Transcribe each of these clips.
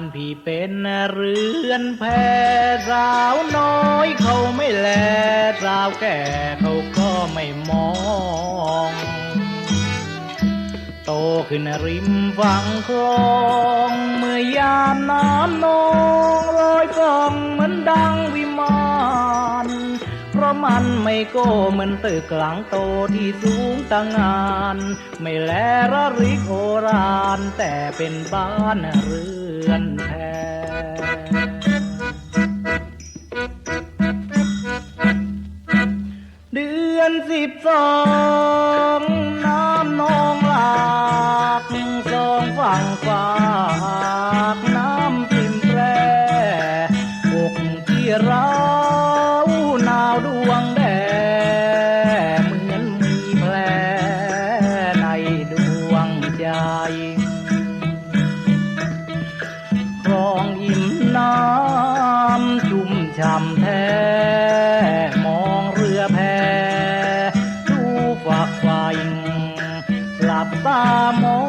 านพี่เป็นเรือนแพสาวน้อยเขาไม่แลสาวแก่เขาก็ไม่มอง โตขึ้นริมฝั่งคลองเมื่อยามน้ำนองลอยกองเหมือนดังวิมานเพราะมันไม่โก้เหมือนตึกหลังโตที่สูงตั้งงาน ไม่แลระริกโอรานแต่เป็นบ้านเรือ อนแพเดือนสิบสองน้ำนองหลากสองฝั่งฝากน้ำพิมแปรอกที่เราหนาวดวงด น้ำชุ่มช่ำแท้มองเรือแพดูฝักไฟหลับตามอ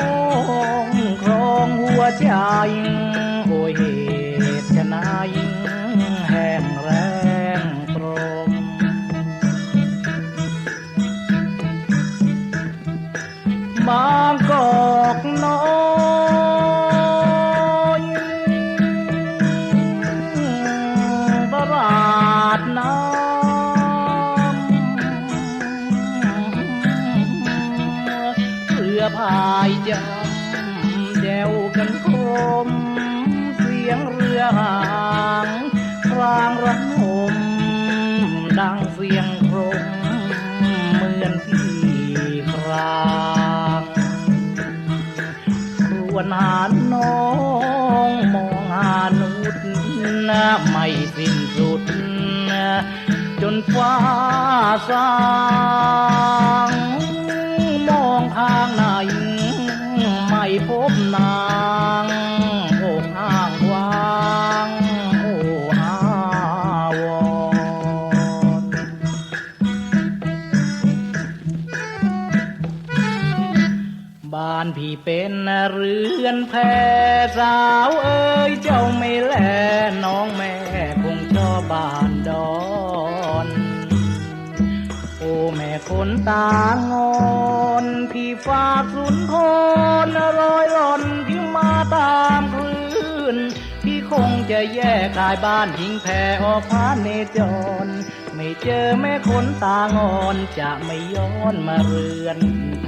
งครองหัวใจโอ้ยเหตุชะนาย ดน้ำเรือพายจำแจวกันคม เสียงเรือหางครางระหมดังเสียงโครมเหมือนพี่ครางครวนหาน้องมองหานุษนะไม่สิ้นสุด จนฟ้าสางมองทางไหนไม่พบนางโอกห้างวางโอ้อาวรบ้านพี่เป็นเรือนแพสาวเอ้ย แม่คนตางอนพี่ฝากสุนทรลอยหล่อนที่มาตามคลื่น พี่คงจะแยกกายบ้านหิ้งแพออพานเนจร ไม่เจอแม่คนตางอนจะไม่ย้อนมาเรือนแพ